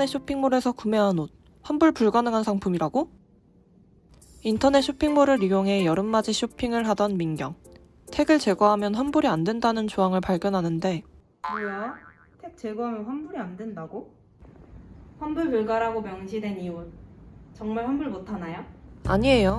인터넷 쇼핑몰에서 구매한 옷, 환불 불가능한 상품이라고? 인터넷 쇼핑몰을 이용해 여름맞이 쇼핑을 하던 민경. 택을 제거하면 환불이 안 된다는 조항을 발견하는데 뭐야? 택 제거하면 환불이 안 된다고? 환불 불가라고 명시된 이 옷. 정말 환불 못하나요? 아니에요.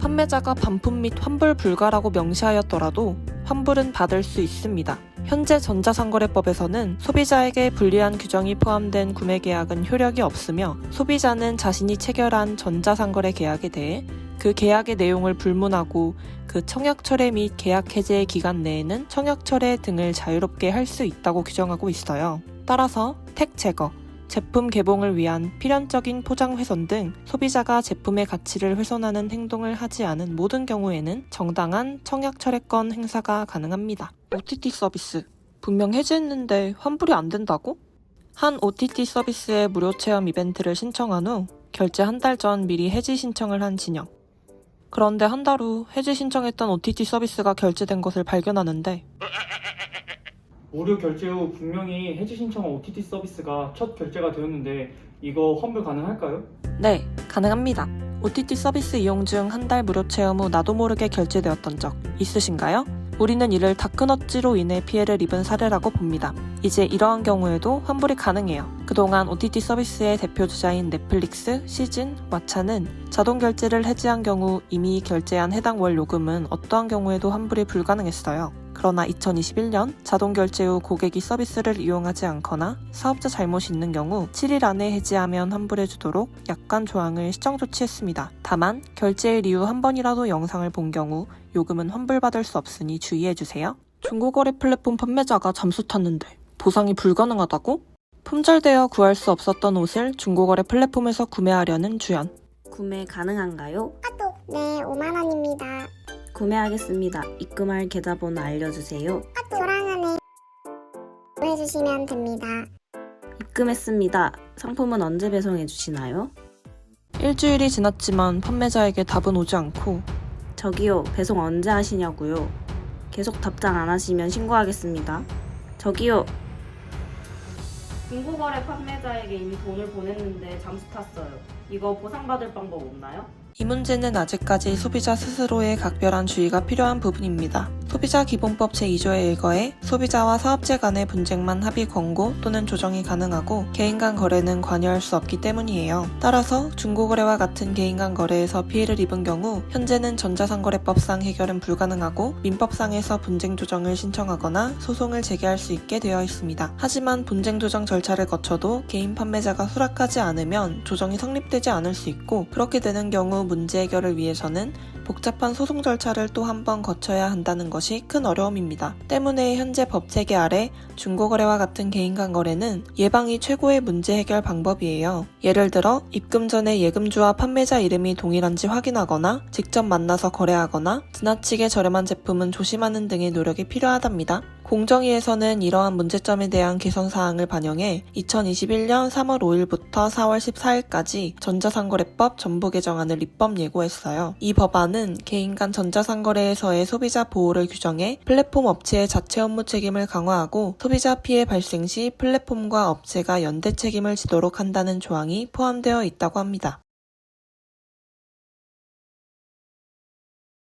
판매자가 반품 및 환불 불가라고 명시하였더라도 환불은 받을 수 있습니다. 현재 전자상거래법에서는 소비자에게 불리한 규정이 포함된 구매 계약은 효력이 없으며 소비자는 자신이 체결한 전자상거래 계약에 대해 그 계약의 내용을 불문하고 그 청약 철회 및 계약 해제 기간 내에는 청약 철회 등을 자유롭게 할 수 있다고 규정하고 있어요. 따라서 택 제거, 제품 개봉을 위한 필연적인 포장 훼손 등 소비자가 제품의 가치를 훼손하는 행동을 하지 않은 모든 경우에는 정당한 청약 철회권 행사가 가능합니다. OTT 서비스. 분명 해지했는데 환불이 안 된다고? 한 OTT 서비스의 무료 체험 이벤트를 신청한 후 결제 한 달 전 미리 해지 신청을 한 진영. 그런데 한 달 후 해지 신청했던 OTT 서비스가 결제된 것을 발견하는데 무료 결제 후 분명히 해지 신청한 OTT 서비스가 첫 결제가 되었는데 이거 환불 가능할까요? 네, 가능합니다. OTT 서비스 이용 중 한 달 무료 체험 후 나도 모르게 결제되었던 적 있으신가요? 우리는 이를 다크너츠로 인해 피해를 입은 사례라고 봅니다. 이제 이러한 경우에도 환불이 가능해요. 그동안 OTT 서비스의 대표 주자인 넷플릭스, 시즌, 왓챠는 자동 결제를 해지한 경우 이미 결제한 해당 월 요금은 어떠한 경우에도 환불이 불가능했어요. 그러나 2021년 자동 결제 후 고객이 서비스를 이용하지 않거나 사업자 잘못이 있는 경우 7일 안에 해지하면 환불해 주도록 약관 조항을 시정 조치했습니다. 다만 결제일 이후 한 번이라도 영상을 본 경우 요금은 환불받을 수 없으니 주의해 주세요. 중고거래 플랫폼 판매자가 잠수 탔는데 보상이 불가능하다고? 품절되어 구할 수 없었던 옷을 중고거래 플랫폼에서 구매하려는 주연. 구매 가능한가요? 네, 5만 원입니다. 구매하겠습니다. 입금할 계좌번호 알려주세요. 조랑은행 해주시면 됩니다. 입금했습니다. 상품은 언제 배송해 주시나요? 일주일이 지났지만 판매자에게 답은 오지 않고 저기요, 배송 언제 하시냐고요? 계속 답장 안 하시면 신고하겠습니다. 저기요. 중고거래 판매자에게 이미 돈을 보냈는데 잠수 탔어요. 이거 보상받을 방법 없나요? 이 문제는 아직까지 소비자 스스로의 각별한 주의가 필요한 부분입니다. 소비자 기본법 제2조에 일거해 소비자와 사업체 간의 분쟁만 합의 권고 또는 조정이 가능하고 개인 간 거래는 관여할 수 없기 때문이에요. 따라서 중고거래와 같은 개인 간 거래에서 피해를 입은 경우 현재는 전자상거래법상 해결은 불가능하고 민법상에서 분쟁 조정을 신청하거나 소송을 제기할 수 있게 되어 있습니다. 하지만 분쟁 조정 절차를 거쳐도 개인 판매자가 수락하지 않으면 조정이 성립되지 않을 수 있고 그렇게 되는 경우 문제 해결을 위해서는 복잡한 소송 절차를 또 한 번 거쳐야 한다는 것이 큰 어려움입니다. 때문에 현재 법 체계 아래 중고거래와 같은 개인 간 거래는 예방이 최고의 문제 해결 방법이에요. 예를 들어 입금 전에 예금주와 판매자 이름이 동일한지 확인하거나 직접 만나서 거래하거나 지나치게 저렴한 제품은 조심하는 등의 노력이 필요하답니다. 공정위에서는 이러한 문제점에 대한 개선 사항을 반영해 2021년 3월 5일부터 4월 14일까지 전자상거래법 전부 개정안을 입법 예고했어요. 이 법안은 개인 간 전자상거래에서의 소비자 보호를 규정해 플랫폼 업체의 자체 업무 책임을 강화하고 소비자 피해 발생 시 플랫폼과 업체가 연대 책임을 지도록 한다는 조항이 포함되어 있다고 합니다.